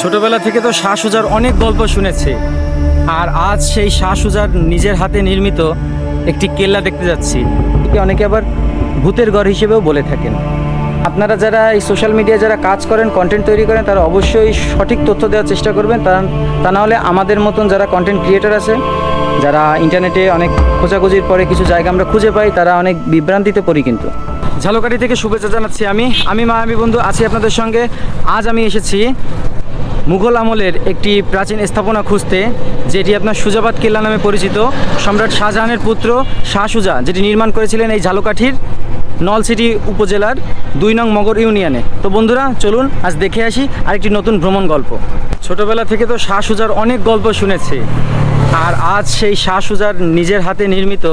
ছোটবেলা থেকে তো শাহ সুজার অনেক গল্প শুনেছে। আর আজ সেই শাহ সুজার নিজের হাতে নির্মিত একটি কেল্লা দেখতে যাচ্ছি। অনেকে আবার ভূতের ঘর হিসেবেও বলে থাকেন। আপনারা যারা এই সোশ্যাল মিডিয়া যারা কাজ করেন কন্টেন্ট তৈরি করেন, তারা অবশ্যই সঠিক তথ্য দেওয়ার চেষ্টা করবেন। তা তা না হলে আমাদের মতন যারা কন্টেন্ট ক্রিয়েটার আছে, যারা ইন্টারনেটে অনেক খোঁজাখুঁজির পরে কিছু জায়গা আমরা খুঁজে পাই, তারা অনেক বিভ্রান্তিতে পড়ি কিন্তু। ঝালকাঠি থেকে শুভেচ্ছা জানাচ্ছি আমি। আমি মায়াবী বন্ধু, আছি আপনাদের সঙ্গে। আজ আমি এসেছি মুঘল আমলের একটি প্রাচীন স্থাপনা খুঁজতে, যেটি আপনার সুজাবাদ কেল্লা নামে পরিচিত, সম্রাট শাহজাহানের পুত্র শাহ সুজা, যেটি নির্মাণ করেছিলেন এই ঝালকাঠির নলসিটি উপজেলার দুই নং মগর ইউনিয়নে। তো বন্ধুরা, চলুন আজ দেখে আসি আরেকটি নতুন ভ্রমণ গল্প। ছোটবেলা থেকে তো শাহ সুজার অনেক গল্প শুনেছি, আর আজ সেই শাহ সুজার নিজের হাতে নির্মিত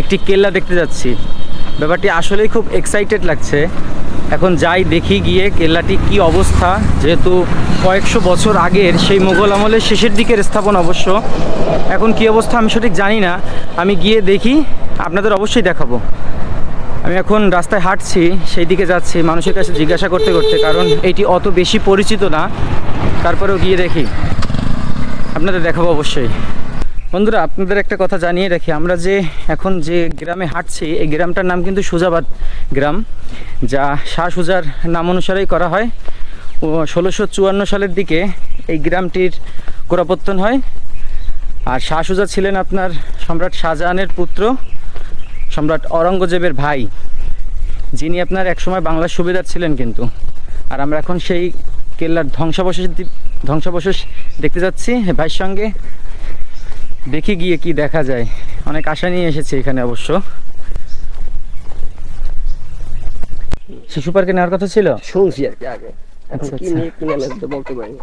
একটি কেল্লা দেখতে যাচ্ছি। ব্যাপারটি আসলেই খুব এক্সাইটেড লাগছে। এখন যাই দেখি গিয়ে কেল্লাটি কি অবস্থা, যেহেতু কয়েকশো বছর আগের সেই মোগল আমলের শেষের দিকের স্থাপন অবশ্য। এখন কি অবস্থা আমি সঠিক জানি না। আমি গিয়ে দেখি, আপনাদের অবশ্যই দেখাবো। আমি এখন রাস্তায় হাঁটছি, সেই দিকে যাচ্ছি, মানুষের কাছে জিজ্ঞাসা করতে করতে, কারণ এটি অত বেশি পরিচিত না। তারপরেও গিয়ে দেখি। আপনাদের দেখাবো অবশ্যই। বন্ধুরা, আপনাদের একটা কথা জানিয়ে রাখি। আমরা যে এখন যে গ্রামে হাঁটছি, এই গ্রামটার নাম কিন্তু সুজাবাদ গ্রাম, যা শাহ সুজার নাম অনুসারেই করা হয়। ও, ষোলোশো চুয়ান্ন সালের দিকে এই গ্রামটির গোড়াপত্তন হয়। আর শাহ সুজা ছিলেন আপনার সম্রাট শাহজাহানের পুত্র, সম্রাট অরঙ্গজেবের ভাই, যিনি আপনার একসময় বাংলার সুবিধার ছিলেন কিন্তু। আর আমরা এখন সেই কেল্লার ধ্বংসাবশেষ ধ্বংসাবশেষ দেখতে যাচ্ছি। ভাইয়ের সঙ্গে দেখি গিয়ে কি দেখা যায়। অনেক আশা নিয়ে এসেছি এখানে অবশ্য। শিশু পার্কে নেওয়ার কথা ছিল? শুনছি আর কি আগে। আচ্ছা, আচ্ছা। বলতে পারি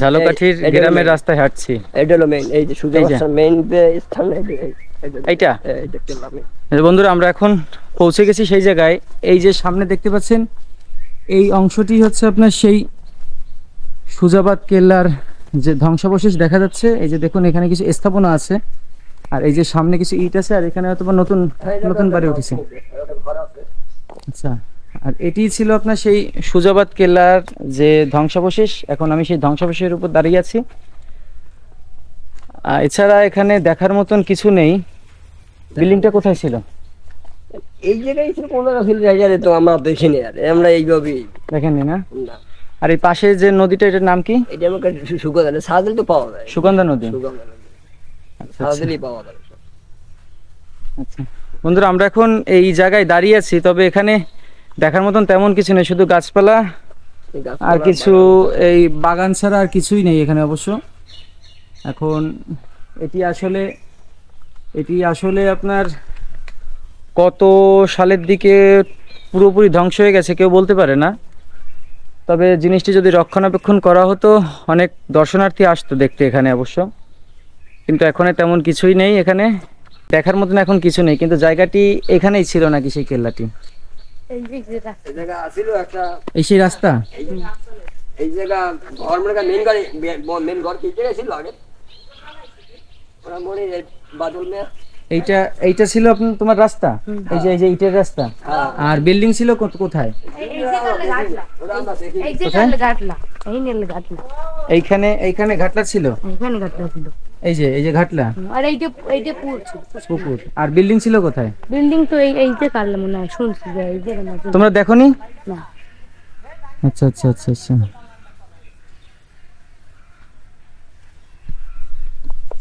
ঝালকাঠির গ্রামের রাস্তায় হাঁটছি। এটা হলো মেইন এই যে মেইন স্থান এইটা? বন্ধুরা আমরা এখন পৌঁছে গেছি সেই জায়গায়। এই যে সামনে দেখতে পাচ্ছেন এই অংশটি হচ্ছে আপনার সেই সুজাবাদ কেল্লার যে ধ্বংসাবশেষ দেখা যাচ্ছে এই যে দেখুন এখানে কিছু স্থাপনা আছে আর এই যে সামনে কিছু ইট আছে আর এখানে হয়তো নতুন নতুন বাড়ি উঠেছে। আচ্ছা আর এটি ছিল আপনার সেই সুজাবাদ কেল্লার যে ধ্বংসাবশেষ এখন আমি সেই ধ্বংসাবশেষের উপর দাঁড়িয়ে আছি। এছাড়া এখানে দেখার মতন কিছু নেই। বিল্ডিংটা কোথায় ছিল? এই জায়গায় ছিল কোন জায়গা ছিল জায়গায় তো আমরা দেখিনি আর আমরা এইভাবেই। দেখেননি না? না। আর এই পাশে যে নদীটা এটার নাম কি? এটা আমাকে দিলে তো পাওয়া যায়। সুগন্ধা নদী। সুগন্ধা নদী। আচ্ছা, আচ্ছা। পাওয়া যায়। আচ্ছা। বন্ধুরা আমরা এখন এই জায়গায় দাঁড়িয়ে আছি তবে এখানে দেখার মতন তেমন কিছু নেই শুধু গাছপালা, আর কিছু এই বাগান ছাড়া আর কিছুই নেই এখানে অবশ্য। এখন এটি আসলে এটি আসলে আপনার কত সালের দিকে পুরোপুরি ধ্বংস হয়ে গেছে কেউ বলতে পারে না। তবে জিনিসটি যদি রক্ষণাবেক্ষণ করা হতো অনেক দর্শনার্থী আসতো দেখতে এখানে অবশ্য। কিন্তু এখন তেমন কিছুই নেই এখানে। দেখার মতন এখন কিছু নেই কিন্তু জায়গাটি এখানেই ছিল নাকি সেই কেল্লাটি? এই একটা এই সেই রাস্তা? এই এই জায়গা ঘর মানে মেন ঘর মেন ঘর কি জায়গায় ছিল আগে? ওরা মনে বাদল মেয়ে এইটা এইটা ছিল আপনার তোমার রাস্তা? এই যে এই যে ইটের রাস্তা? হ্যাঁ। আর বিল্ডিং ছিল কোথায়? এইখানে এইখানে ঘাটলা ছিল? এখানে ঘাটলা ছিল। এই যে এই যে ঘাটলা? আর এইটা এইটা পুকুর আর বিল্ডিং ছিল কোথায়? বিল্ডিং তো এই এই যে মনে হয় শুনছি যে এই যে তোমরা দেখোনি? না। আচ্ছা আচ্ছা আচ্ছা আচ্ছা।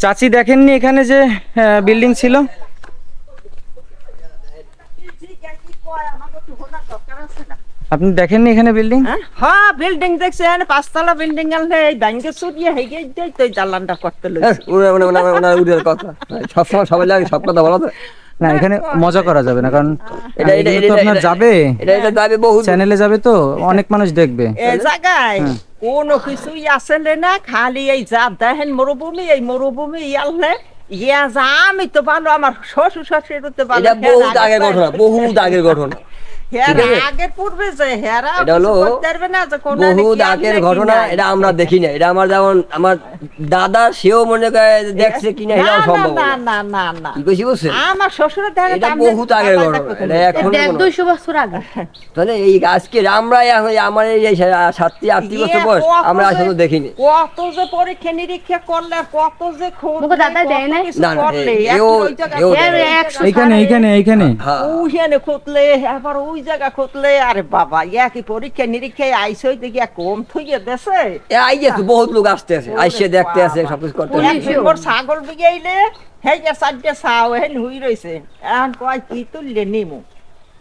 চাচি দেখেননি এখানে যে বিল্ডিং ছিল? আপনি দেখেননি এখানে বিল্ডিং হ্যাঁ? বিল্ডিং দেখছেন পাঁচতলা বিল্ডিং আনলে এই ব্যাংকে সুরিয়ে হেগে দিয়ে তো জালানটা জ্বালানটা করতে হ্যাঁ, ওরা মানে ওনা ওনা উড়ের কথা। সবসময় সবাই লাগে সব কথা বলা তো। না এখানে মজা করা যাবে না কারণ এটা- এটা- তো আপনার যাবে। এটা এটা যাবে বহু চ্যানেলে যাবে তো অনেক মানুষ দেখবে। এ জায়গায় কোনো কিছুই আসলে না খালি এই যা দেখেন মরুভূমি এই মরুভূমি ইয়ালে ইয়া যা আমি তো ভালো আমার শ্বশুর শাশুড়ি তো ভালো এটা বহুত আগের ঘটনা বহুত আগের ঘটনা। হেরা ঠিক আছে? আগের পূর্বে যে হেরা এটা হলো বহুত আগের ঘটনা এটা আমরা দেখি না এটা আমার যেমন আমার দাদা সেও মনে করে দেখছে কিনা এটাও সম্ভব না। না। না না কি কইছি আমার শ্বশুরের ধারে এটা বহুত আগের ঘটনা এটা এখন দেড় দুইশো বছর আগে। তাহলে এই আজকে আমরা আমার এই যে সাতটি আটটি বছর বয়স আমরা আসলে দেখিনি। কত যে পরীক্ষা নিরীক্ষা করলে কত যে খোঁজ দাদা দেয় না? না, না, করলে এ- এক এও- ওই জায়গা এও খুঁজলে, দেয়। একশো এইখানে এইখানে এইখানে। হ্যাঁ। ওইখানে খুঁজলে আবার ওই জায়গা খুঁজলে আরে বাবা একই পরীক্ষা নিরীক্ষায় আইসই দেখি কম থইয়ে দেছে। এ আই গেছে বহুত লোক আসতে আছে আইসে দেখতে আছে সবকিছু করতে ছাগল বিগাইলে হেই যে চারটে চাও হেন হুই রইছে। এখন কয় কি তুললে নিমু?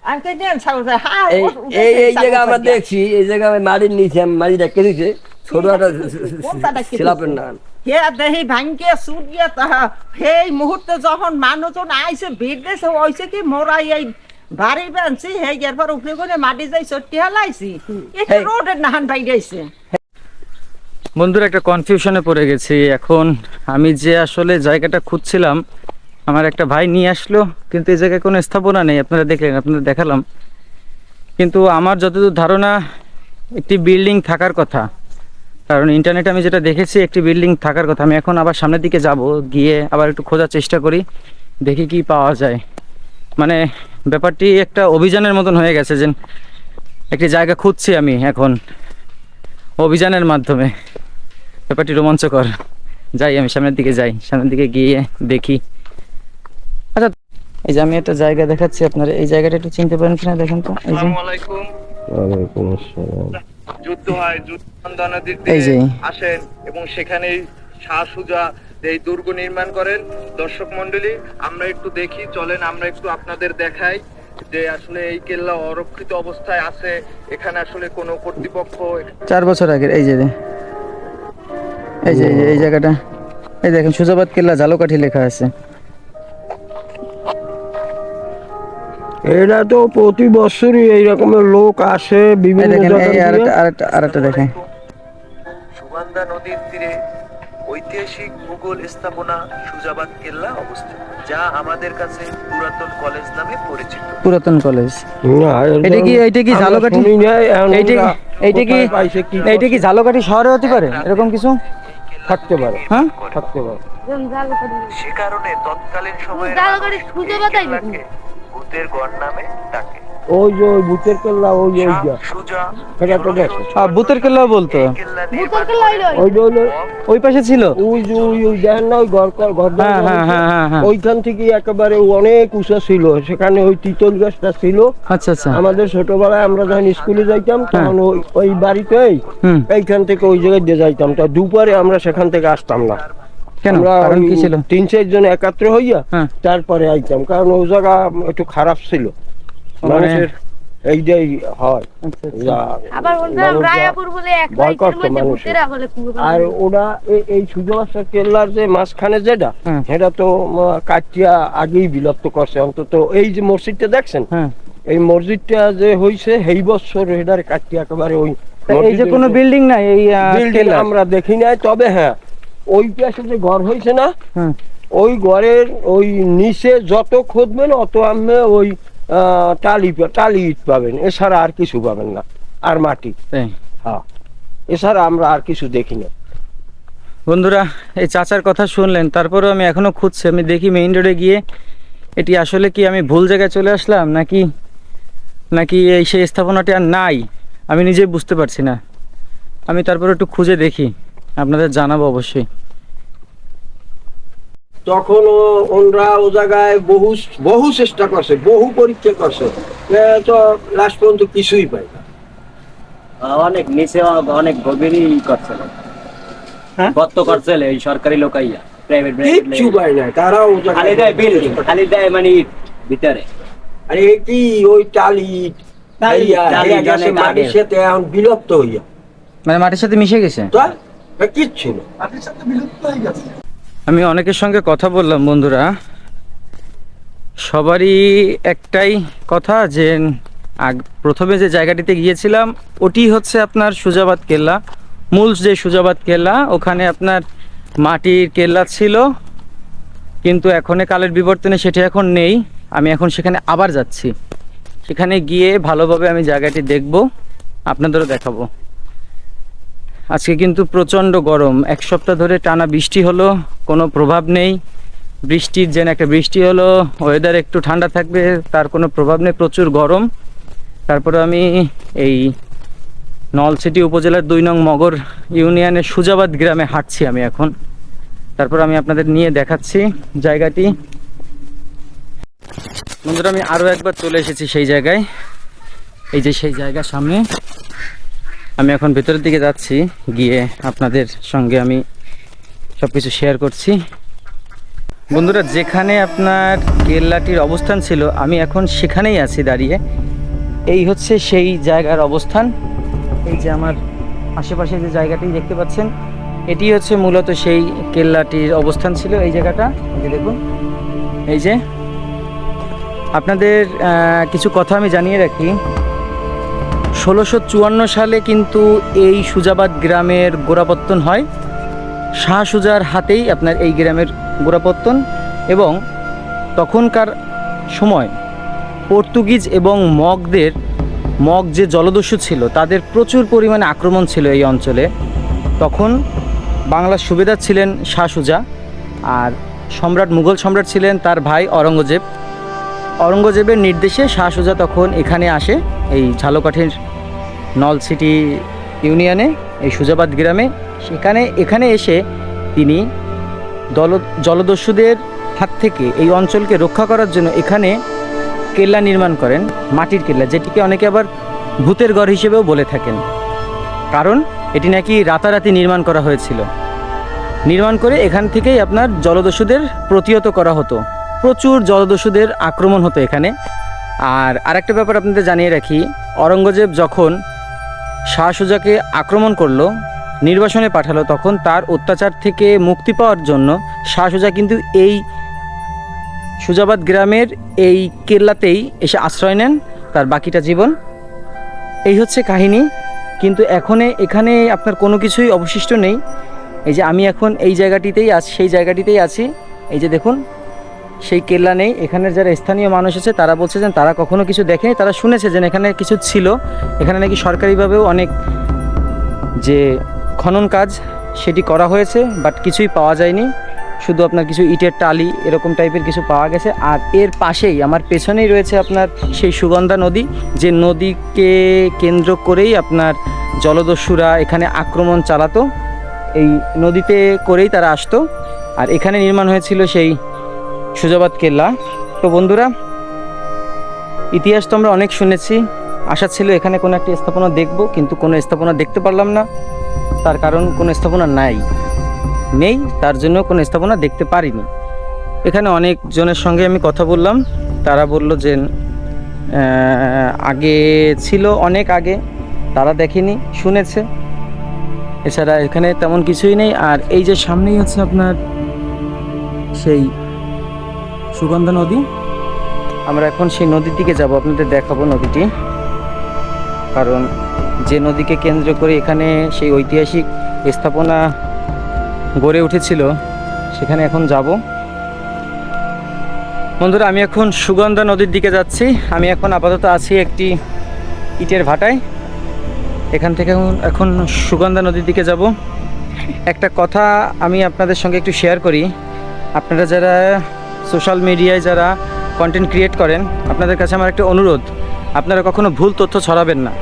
আমি কই নেন ছাগল চাই এই ও- উঠেছে এই এই ছাগল জায়গা আমরা দেখছি এই জায়গা আমি মাটির নিচে আমি মাটি রেখে ছোট একটা ছিলাপের নাম হে দেহি ভাঙ্গে সুরিয়ে তাহা সেই মুহূর্তে যখন মানুষজন আইসে ভিড় দিয়েছে হয়েছে কি মোরাই এই বাড়ি বানছি হে এরপর উপরে করে মাটি যাই চট্টি হালাইছি এটা রোডের নাহান পাই গেছে। বন্ধুরা একটা কনফিউশনে পড়ে গেছি। এখন আমি যে আসলে জায়গাটা খুঁজছিলাম আমার একটা ভাই নিয়ে আসলো কিন্তু এই জায়গায় কোনো স্থাপনা নেই। আপনারা দেখলেন আপনাদের দেখালাম। কিন্তু আমার যতদূর ধারণা একটি বিল্ডিং থাকার কথা। কারণ ইন্টারনেটে আমি যেটা দেখেছি একটি বিল্ডিং থাকার কথা। আমি এখন আবার সামনের দিকে যাব গিয়ে আবার একটু খোঁজার চেষ্টা করি দেখি কি পাওয়া যায়। মানে ব্যাপারটি একটা অভিযানের মতন হয়ে গেছে যে একটি জায়গা খুঁজছি আমি এখন অভিযানের মাধ্যমে। ব্যাপারটি রোমাঞ্চকর। যাই আমি সামনের দিকে যাই। সামনের দিকে গিয়ে দেখি। আচ্ছা এই যে আমি একটা জায়গা দেখাচ্ছি আপনার এই জায়গাটা একটু চিনতে পারেন কিনা দেখেন তো। এই যে যুদ্ধ হয় যুদ্ধ নদীর এই আসেন এবং সেখানেই শাহ সুজা এই দুর্গ নির্মাণ করেন দর্শক মন্ডলী আমরা একটু দেখি চলেন আমরা একটু আপনাদের দেখাই যে আসলে এই কেল্লা অরক্ষিত অবস্থায় আছে এখানে আসলে কোনো কর্তৃপক্ষ চার বছর আগের এই যে এই যে এই জায়গাটা। এই দেখেন সুজাবাদ কেল্লা জালকাঠি লেখা আছে। এটা তো প্রতি বছরই এই রকমের লোক আসে বিভিন্ন জায়গা থেকে। আরেকটা আরেকটা আরেকটা দেখেন। সুগন্ধা নদীর তীরে ঐতিহাসিক মুঘল স্থাপনা সুজাবাদ কেল্লা অবস্থিত যা আমাদের কাছে পুরাতন কলেজ নামে পরিচিত। পুরাতন কলেজ? এটা কি এইটা কি ঝালকাঠি? এইটা এইটা কি এইটা কি ঝালকাঠি শহরে হতে পারে? এরকম কিছু? থাকতে পারে হ্যাঁ? থাকতে পারে। সে কারণে তৎকালীন সময়ে। ভূতের গড় নামে ডাকে। ওই যে ওই ভূতের কেল্লা ওই যে ওই যে। সেটা তো দেখো। আহ, ভূতের কেল্লাও বলতো। ওই যে ওই পাশে ছিল? ওই যে ওই ওই দেখেন না ওই ঘর ঘর হ্যাঁ হ্যাঁ হ্যাঁ হ্যাঁ হ্যাঁ। ওইখান থেকে একেবারে অনেক উঁচা ছিল। সেখানে ওই তিতল গাছটা ছিল। আচ্ছা আচ্ছা। আমাদের ছোটবেলায় আমরা যখন স্কুলে যাইতাম তখন ওই ওই বাড়িতেই এইখান থেকে ওই জায়গায় দিয়ে যাইতাম। তা দুপুরে আমরা সেখান থেকে আসতাম না। কারণ কি ছিল? তিন চার জন একাত্র হইয়া হ্যাঁ। তারপরে আইতাম। কারণ ওই জায়গা একটু খারাপ ছিল। মানুষের এইটাই হয়। আচ্ছা আচ্ছা। আবার বললাম রায়াপুর বলে এক মধ্যে ভূতেরা বলে আর ওরা এই- সুজবাসা কেল্লার যে মাঝখানে যেটা হ্যাঁ। সেটা তো কাটিয়া আগেই বিলুপ্ত করছে অন্তত এই যে মসজিদটা দেখছেন? হ্যাঁ। এই মসজিদটা যে হইছে এই বছর এটার কাটিয়া একেবারে ওই এই যে কোনো বিল্ডিং নাই এই বিল্ডিং আমরা দেখি নাই তবে হ্যাঁ ওই পাশে যে ঘর হয়েছে না হ্যাঁ। ওই ঘরের ওই নিচে যত খুঁজবেন অত আমি ওই টালি টালি ইট পাবেন এছাড়া আর কিছু পাবেন না আর মাটি। হ্যাঁ এছাড়া আমরা আর কিছু দেখি না। বন্ধুরা এই চাচার কথা শুনলেন তারপরেও আমি এখনও খুঁজছি আমি দেখি মেইন রোডে গিয়ে এটি আসলে কি আমি ভুল জায়গায় চলে আসলাম নাকি নাকি এই সেই স্থাপনাটি আর নাই আমি নিজেই বুঝতে পারছি না। আমি তারপরে একটু খুঁজে দেখি আপনাদের জানাব অবশ্যই। তখন ওনরা ও জায়গায় বহু বহু চেষ্টা করছে বহু পরীক্ষা করছে। তো লাস্ট পর্যন্ত কিছুই পাই না। অনেক নিচে অনেক গভীরই করছিল গর্ত করছিল এই সরকারি লোকাইয়া প্রাইভেট কিচ্ছু পাই না তারা ও খালি দেয় বিল খালি দেয় মানে ভিতরে। আরে ওই টালি গেছে মাটির সাথে এখন বিলুপ্ত হইয়া। মানে মাটির সাথে মিশে গেছে? তো এ কিচ্ছু না। আমি অনেকের সঙ্গে কথা বললাম, বন্ধুরা। সবারই একটাই কথা যে, আগ, প্রথমে যে জায়গাটিতে গিয়েছিলাম, ওটি হচ্ছে আপনার সুজাবাদ কেল্লা। মূল যে সুজাবাদ কেল্লা, ওখানে আপনার মাটির কেল্লা ছিল, কিন্তু এখন কালের বিবর্তনে সেটি এখন নেই। আমি এখন সেখানে আবার যাচ্ছি। সেখানে গিয়ে ভালোভাবে আমি জায়গাটি দেখব, আপনাদেরও দেখাবো। আজকে কিন্তু প্রচণ্ড গরম। এক সপ্তাহ ধরে টানা বৃষ্টি হলো, কোনো প্রভাব নেই। বৃষ্টির যেন একটা বৃষ্টি হলো ওয়েদার একটু ঠান্ডা থাকবে, তার কোনো প্রভাব নেই, প্রচুর গরম। তারপরে আমি এই নলসিটি উপজেলার দুই নং মগর ইউনিয়নের সুজাবাদ গ্রামে হাঁটছি আমি এখন। তারপর আমি আপনাদের নিয়ে দেখাচ্ছি জায়গাটি। বন্ধুরা, আমি আরও একবার চলে এসেছি সেই জায়গায়। এই যে সেই জায়গার সামনে। আমি এখন ভেতরের দিকে যাচ্ছি, গিয়ে আপনাদের সঙ্গে আমি সব কিছু শেয়ার করছি। বন্ধুরা, যেখানে আপনার কেল্লাটির অবস্থান ছিল, আমি এখন সেখানেই আছি দাঁড়িয়ে। এই হচ্ছে সেই জায়গার অবস্থান। এই যে আমার আশেপাশে যে জায়গাটি দেখতে পাচ্ছেন, এটি হচ্ছে মূলত সেই কেল্লাটির অবস্থান ছিল, এই জায়গাটা। যে দেখুন, এই যে। আপনাদের কিছু কথা আমি জানিয়ে রাখি। ষোলোশো সালে কিন্তু এই সুজাবাদ গ্রামের গোড়াপত্তন হয়। শাহ সুজার হাতেই আপনার এই গ্রামের গোড়াপত্তন এবং তখনকার সময় পর্তুগিজ এবং মগদের, মগ যে জলদস্যু ছিল, তাদের প্রচুর পরিমাণে আক্রমণ ছিল এই অঞ্চলে। তখন বাংলার সুবেদার ছিলেন শাহ সুজা আর সম্রাট, মুঘল সম্রাট ছিলেন তার ভাই অরঙ্গজেব অরঙ্গজেবের নির্দেশে শাহ সুজা তখন এখানে আসে, এই ঝালকাঠির নল সিটি ইউনিয়নে, এই সুজাবাদ গ্রামে। সেখানে, এখানে এসে তিনি দল, জলদস্যুদের হাত থেকে এই অঞ্চলকে রক্ষা করার জন্য এখানে কেল্লা নির্মাণ করেন, মাটির কেল্লা, যেটিকে অনেকে আবার ভূতের গড় হিসেবেও বলে থাকেন। কারণ, এটি নাকি রাতারাতি নির্মাণ করা হয়েছিল। নির্মাণ করে এখান থেকেই আপনার জলদস্যুদের প্রতিহত করা হতো। প্রচুর জলদস্যুদের আক্রমণ হতো এখানে। আর আরেকটা ব্যাপার আপনাদের জানিয়ে রাখি অরঙ্গজেব যখন শাহ সুজাকে আক্রমণ করল, নির্বাসনে পাঠালো, তখন তার অত্যাচার থেকে মুক্তি পাওয়ার জন্য শাহ সুজা কিন্তু এই সুজাবাদ গ্রামের এই কেল্লাতেই এসে আশ্রয় নেন তার বাকিটা জীবন। এই হচ্ছে কাহিনী, কিন্তু এখনে এখানে আপনার কোনো কিছুই অবশিষ্ট নেই। এই যে আমি এখন এই জায়গাটিতেই আছি, সেই জায়গাটিতেই আছি। এই যে দেখুন সেই কেল্লা নেই। এখানের যারা স্থানীয় মানুষ আছে, তারা বলছে যে তারা কখনো কিছু দেখেনি। তারা শুনেছে যে এখানে কিছু ছিল। এখানে নাকি সরকারিভাবেও অনেক যে খনন কাজ সেটি করা হয়েছে বাট কিছুই পাওয়া যায়নি। শুধু আপনার কিছু ইটের টালি এরকম টাইপের কিছু পাওয়া গেছে। আর এর পাশেই, আমার পেছনেই রয়েছে আপনার সেই সুগন্ধা নদী, যে নদীকে কেন্দ্র করেই আপনার জলদস্যুরা এখানে আক্রমণ চালাতো। এই নদীতে করেই তারা আসতো। আর এখানে নির্মাণ হয়েছিল সেই সুজাবাদ কেল্লা। তো বন্ধুরা, ইতিহাস তো আমরা অনেক শুনেছি। আশা ছিল এখানে কোনো একটা স্থাপনা দেখব, কিন্তু কোনো স্থাপনা দেখতে পারলাম না। তার কারণ কোনো স্থাপনা নাই, নেই, তার জন্য কোনো স্থাপনা দেখতে পারিনি। এখানে অনেক জনের সঙ্গে আমি কথা বললাম। তারা বলল যে আগে ছিল অনেক আগে, তারা দেখেনি, শুনেছে। এছাড়া এখানে তেমন কিছুই নেই। আর এই যে সামনেই হচ্ছে আপনার সেই সুগন্ধা নদী? আমরা এখন সেই নদীর দিকে যাব, আপনাদের দেখাবো নদীটি। কারণ যে নদীকে কেন্দ্র করে এখানে সেই ঐতিহাসিক স্থাপনা গড়ে উঠেছিল, সেখানে এখন যাব। বন্ধুরা, আমি এখন সুগন্ধা নদীর দিকে যাচ্ছি। আমি এখন আপাতত আছি একটি ইটের ভাটায়। এখান থেকে এখন- সুগন্ধা নদীর দিকে যাব। একটা কথা আমি আপনাদের সঙ্গে একটু শেয়ার করি। আপনারা যারা সোশ্যাল মিডিয়ায় যারা কন্টেন্ট ক্রিয়েট করেন, আপনাদের কাছে আমার একটা অনুরোধ, আপনারা কখনো ভুল তথ্য ছড়াবেন না।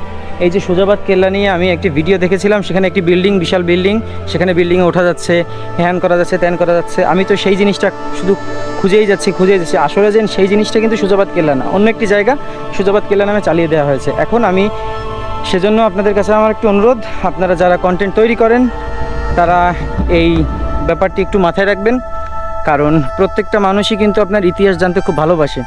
এই যে সুজাবাদ কেল্লা নিয়ে আমি একটি ভিডিও দেখেছিলাম, সেখানে একটি বিল্ডিং বিশাল বিল্ডিং সেখানে বিল্ডিংয়ে ওঠা যাচ্ছে, হ্যান করা যাচ্ছে, ত্যান করা যাচ্ছে। আমি তো সেই জিনিসটা শুধু খুঁজেই যাচ্ছি খুঁজেই যাচ্ছি। আসলে যে সেই জিনিসটা কিন্তু সুজাবাদ কেল্লা না, অন্য একটি জায়গা সুজাবাদ কেল্লা নামে চালিয়ে দেওয়া হয়েছে। এখন আমি সেজন্য আপনাদের কাছে আমার একটি অনুরোধ, আপনারা যারা কন্টেন্ট তৈরি করেন, তারা এই ব্যাপারটি একটু মাথায় রাখবেন। কারণ প্রত্যেকটা মানুষই কিন্তু আপনার ইতিহাস জানতে খুব ভালোবাসে।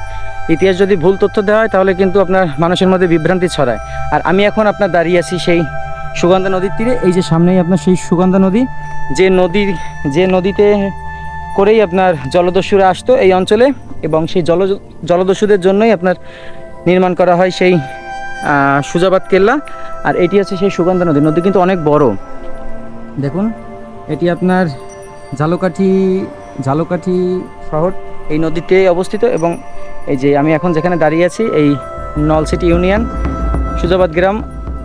ইতিহাস যদি ভুল তথ্য দেওয়া হয়, তাহলে কিন্তু আপনার মানুষের মধ্যে বিভ্রান্তি ছড়ায়। আর আমি এখন আপনার দাঁড়িয়ে আছি সেই সুগন্ধা নদীর তীরে। এই যে সামনেই আপনার সেই সুগন্ধা নদী, যে নদী, যে নদীতে করেই আপনার জলদস্যুরা আসতো এই অঞ্চলে এবং সেই জল, জলদস্যুদের জন্যই আপনার নির্মাণ করা হয় সেই সুজাবাদ কেল্লা। আর এটি হচ্ছে সেই সুগন্ধা নদী। নদী কিন্তু অনেক বড়। দেখুন, এটি আপনার ঝালকাঠি ঝালকাঠি শহর। এই নদীতে অবস্থিত এবং এই যে আমি এখন যেখানে দাঁড়িয়ে আছি এই নলসিটি ইউনিয়ন সুজাবাদ গ্রাম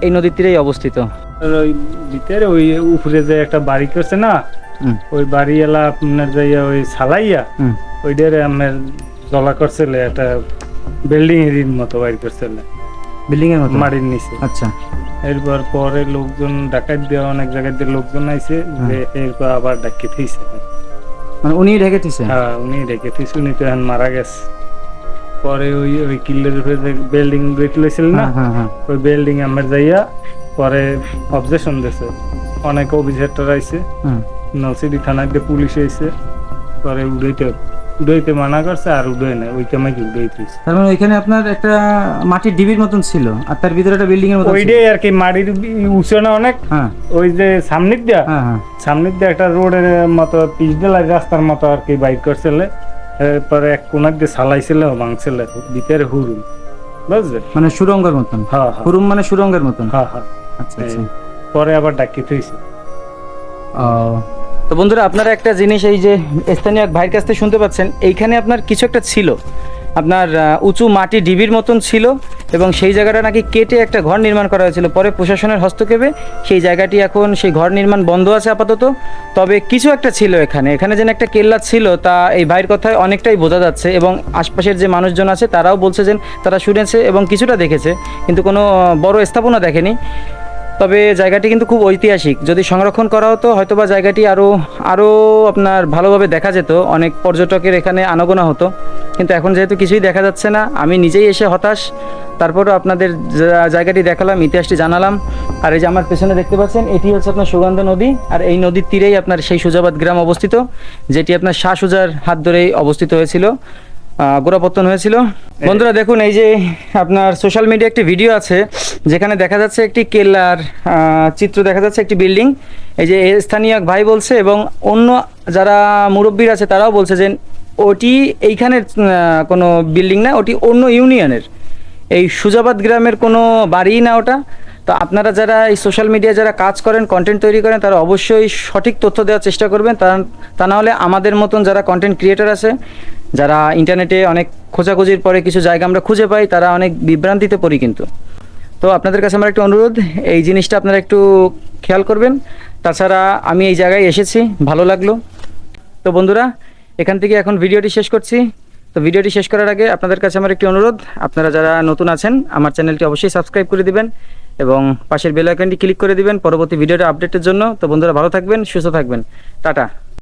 এই নদীর তীরেই অবস্থিত। ওই ভিতরে ওই উপরে যে একটা বাড়ি করছে না ওই বাড়ি এলা আপনার যাইয়া ওই সালাইয়া ওইটার জলা করছিল একটা বিল্ডিং এর মতো করছিল। বিল্ডিং এর মতো? মাটির নিচে। আচ্ছা। এরপর পরে লোকজন ডাকাত দেওয়া অনেক জায়গায় দিয়ে লোকজন আইছে যে এরপর আবার ডাকি থইছে মানে উনি রেখে দিছে? হ্যাঁ উনি রেখে দিছে। উনি তো এখন মারা গেছে। পরে ওই ওই কিল্লের উপরে যে বিল্ডিং না হ্যাঁ হ্যাঁ হ্যাঁ। ওই বিল্ডিং আমার যাইয়া পরে অবজেকশন দিছে। অনেক অভিযোগ আইছে। নলসিডি থানায় পুলিশ আইছে। পরে উড়াইতে উড়াইতে মানা করছে আর উড়াই না ওই কামাইকে উড়াইতেছে তার মানে ওইখানে আপনার একটা মাটির ডিবির মতন ছিল আর তার ভিতরে একটা বিল্ডিং এর মতন ছিল। ওইটাই আর কি মাটির উঁচনে অনেক হ্যাঁ। ওই যে সামনের দিয়া হ্যাঁ হ্যাঁ। সামনের দিয়ে একটা রোডের মতো পিচ ঢালাই রাস্তার মতো আর কি বাইক করছিল এরপরে এক কোনার দিয়ে সালাইছিল ভাঙছিল ভিতরে হুরুম বুঝলে? মানে সুরঙ্গের মতন? হ্যাঁ হ্যাঁ। হুরুম মানে সুরঙ্গের মতন? হ্যাঁ হ্যাঁ। আচ্ছা আচ্ছা। পরে আবার ডাকি থইছে। ও। তো বন্ধুরা, আপনারা একটা জিনিস এই যে স্থানীয় এক ভাইয়ের কাছ থেকে শুনতে পাচ্ছেন, এইখানে আপনার কিছু একটা ছিল। আপনার উঁচু মাটি ডিবির মতন ছিল এবং সেই জায়গাটা নাকি কেটে একটা ঘর নির্মাণ করা হয়েছিল। পরে প্রশাসনের হস্তক্ষেপে সেই জায়গাটি এখন সেই ঘর নির্মাণ বন্ধ আছে আপাতত। তবে কিছু একটা ছিল এখানে। এখানে যেন একটা কেল্লা ছিল, তা এই ভাইয়ের কথায় অনেকটাই বোঝা যাচ্ছে এবং আশপাশের যে মানুষজন আছে, তারাও বলছে যে তারা শুনেছে এবং কিছুটা দেখেছে। কিন্তু কোনো বড় স্থাপনা দেখেনি। তবে জায়গাটি কিন্তু খুব ঐতিহাসিক। যদি সংরক্ষণ করা হতো, হয়তোবা জায়গাটি আরও আরও আপনার ভালোভাবে দেখা যেত। অনেক পর্যটকের এখানে আনাগোনা হতো। কিন্তু এখন যেহেতু কিছুই দেখা যাচ্ছে না, আমি নিজেই এসে হতাশ। তারপরও আপনাদের জায়গাটি দেখালাম, ইতিহাসটি জানালাম। আর এই যে আমার পেছনে দেখতে পাচ্ছেন, এটি হচ্ছে আপনার সুগন্ধ নদী। আর এই নদীর তীরেই আপনার সেই সুজাবাদ গ্রাম অবস্থিত, যেটি আপনার শাহ সুজার হাত ধরেই অবস্থিত হয়েছিল। গোড়াপত্তন হয়েছিল। বন্ধুরা দেখুন, এই যে আপনার সোশ্যাল মিডিয়া একটি ভিডিও আছে, যেখানে দেখা যাচ্ছে একটি কেল্লার চিত্র, দেখা যাচ্ছে একটি বিল্ডিং এই যে স্থানীয় ভাই বলছে এবং অন্য যারা মুরব্বীর আছে, তারাও বলছে যে ওটি এইখানের কোনো বিল্ডিং না, ওটি অন্য ইউনিয়নের। এই সুজাবাদ গ্রামের কোনো বাড়িই না ওটা। তো আপনারা যারা এই সোশ্যাল মিডিয়ায় যারা কাজ করেন কন্টেন্ট তৈরি করেন, তারা অবশ্যই সঠিক তথ্য দেওয়ার চেষ্টা করবেন। তা না হলে আমাদের মতন যারা কন্টেন্ট ক্রিয়েটার আছে যারা ইন্টারনেটে অনেক খোঁজাখুঁজির পরে কিছু জায়গা আমরা খুঁজে পাই, তারা অনেক বিভ্রান্তিতে পড়ি কিন্তু। তো আপনাদের কাছে আমার একটা অনুরোধ, এই জিনিসটা আপনারা একটু খেয়াল করবেন। তাছাড়া আমি এই জায়গায় এসেছি, ভালো লাগল। তো বন্ধুরা, এখান থেকে এখন ভিডিওটি শেষ করছি। তো ভিডিওটি শেষ করার আগে আপনাদের কাছে আমার একটি অনুরোধ, আপনারা যারা নতুন আছেন, আমার চ্যানেলটি অবশ্যই সাবস্ক্রাইব করে দিবেন এবং পাশের বেল আইকনটি ক্লিক করে দিবেন পরবর্তী ভিডিওটা আপডেটের জন্য। তো বন্ধুরা, ভালো থাকবেন, সুস্থ থাকবেন। টাটা।